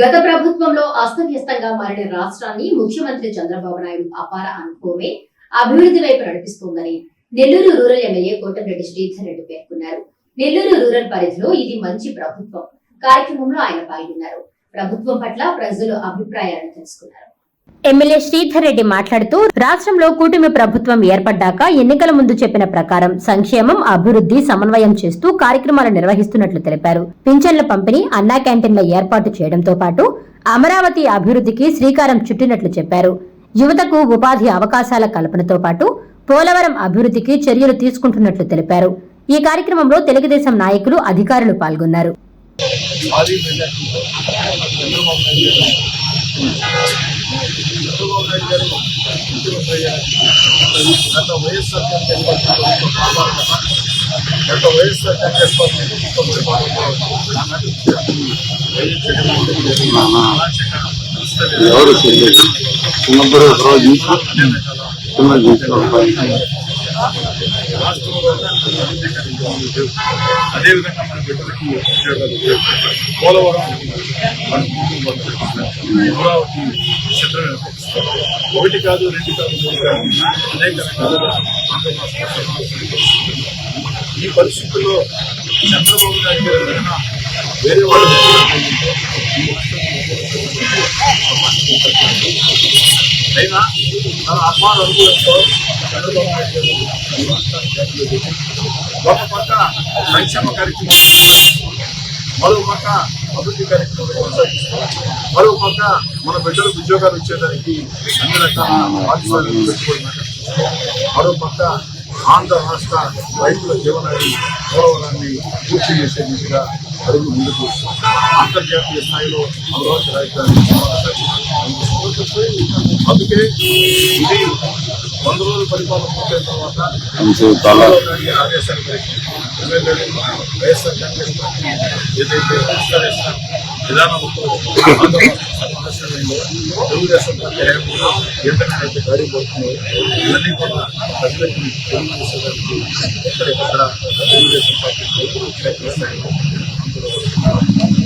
గత ప్రభుత్వంలో అస్తవ్యస్తంగా మారిన రాష్ట్రాన్ని ముఖ్యమంత్రి చంద్రబాబు నాయుడు అపార అనుభవమే అభివృద్ధి వైపు నడిపిస్తోందని నెల్లూరు రూరల్ ఎమ్మెల్యే కోటంరెడ్డి శ్రీధర్ రెడ్డి పేర్కొన్నారు. నెల్లూరు రూరల్ పరిధిలో ఇది మంచి ప్రభుత్వం. కార్యక్రమంలో ఆయన పాల్గొన్నారు. ప్రభుత్వం పట్ల ప్రజలు అభిప్రాయాలను తెలుసుకున్నారు. ఎమ్మెల్యే శ్రీధర్ రెడ్డి మాట్లాడుతూ రాష్ట్రంలో కూటమి ప్రభుత్వం ఏర్పడ్డాక ఎన్నికల ముందు చెప్పిన ప్రకారం సంక్షేమం అభివృద్ధి సమన్వయం చేస్తూ కార్యక్రమాలు నిర్వహిస్తున్నట్లు తెలిపారు. పింఛన్ల పంపిణీ అన్నా క్యాంటీన్ల ఏర్పాటు చేయడంతో పాటు అమరావతి అభివృద్ధికి శ్రీకారం చుట్టినట్లు చెప్పారు. యువతకు ఉపాధి అవకాశాల కల్పనతో పాటు పోలవరం అభివృద్ధికి చర్యలు తీసుకుంటున్నట్లు తెలిపారు. ఈ కార్యక్రమంలో తెలుగుదేశం నాయకులు అధికారులు పాల్గొన్నారు. చంద్రబాబు నాయుడు గారు చంద్రబాబు నాయుడు ముఖ్యమంత్రి అయ్యారు గత వైఎస్ఆర్ కాంగ్రెస్ పార్టీ ప్రభుత్వ గత వైఎస్ఆర్ కాంగ్రెస్ పార్టీ ప్రభుత్వ ఎవరు చిన్నప్పుడు అదేవిధంగా మన బిడ్డలకి ఉద్యోగాలు పోలవరం అనుకుంటూ అమరావతి చిత్రం ఒకటి కాదు రెండు కాదు మూడు కాదు అనేక ఈ పరిస్థితుల్లో చంద్రబాబు నాయుడు గారు వేరే వాళ్ళు అయినా తన అమ్మాన అనుభవంతో ఒక పక్క సంక్షేమ కార్యక్రమాలు మరో పక్క అభివృద్ధి కార్యక్రమాలు కొనసాగిస్తారు మరో పక్క మన బిడ్డలకు ఉద్యోగాలు ఇచ్చేదానికి అన్ని రకాల పాఠశాలలు పెట్టుకోవడం మరో పక్క ఆంధ్ర రాష్ట్ర రైతుల జీవనాన్ని గౌరవాన్ని పూర్తి చేసే దిశగా అడుగు ముందుకు అంతర్జాతీయ స్థాయిలో అమరావతి రాజధాని అందుకే ఇది వంద రోజుల పరిపాలన పూర్తయిన తర్వాత మంచి తల గారి ఆదేశాల మేరకు ఎమ్మెల్యేలు వైఎస్ఆర్ కాంగ్రెస్ పార్టీ ఏదైతే విస్తరిస్తున్న విధానంతో ఆంధ్రప్రదేశ్ సమావేశంలో తెలుగుదేశం పార్టీ హయాంలో ఎంతగానైతే గాడి పడుతుందో ఇవన్నీ కూడా ప్రజలకి తెలియజేసేదానికి ఎక్కడికక్కడ తెలుగుదేశం పార్టీ నాయకులు ప్రయత్నిస్తాయి అందులో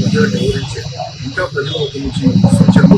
ప్రజలకు వివరించి ఇంకా ప్రజల వద్ద నుంచి సూచనలు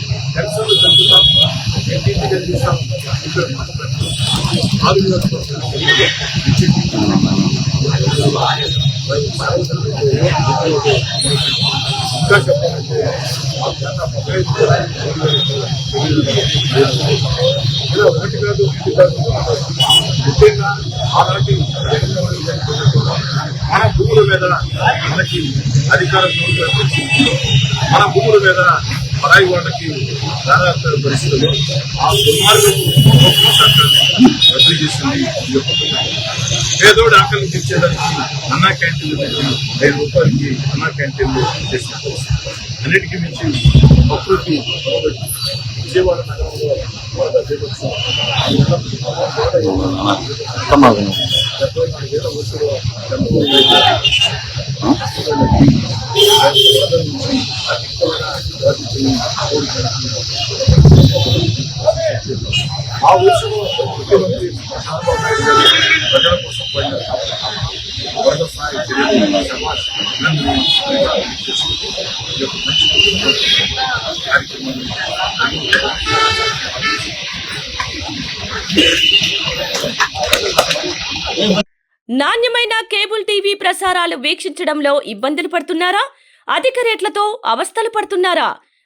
ఇలా ఒకటి కాదు ముఖ్యంగా ఆనాటి మన భూముల మీద మనకి అధికారం మన భూముల మీద పరాయి వాళ్ళకి దాదాపు పరిస్థితుల్లో ఆ సర్కార్ని రద్దు చేసింది. పేదోడు ఆకలి తీర్చేదానికి అన్నా క్యాంటీన్లు ఐదు రూపాయలకి అన్నా క్యాంటీన్లు చేసిన అన్నిటికీ మించి ప్రకృతి విజయవాడ నగరంలో డెబ్బై నాలుగు వేల ఆ ముఖ్యమంత్రి ప్రజల కోసం పడిన కార్యక్రమాన్ని నాణ్యమైన కేబుల్ టీవీ ప్రసారాలు వీక్షించడంలో ఇబ్బందులు పడుతున్నారా? అధిక రేట్లతో అవస్థలు పడుతున్నారా?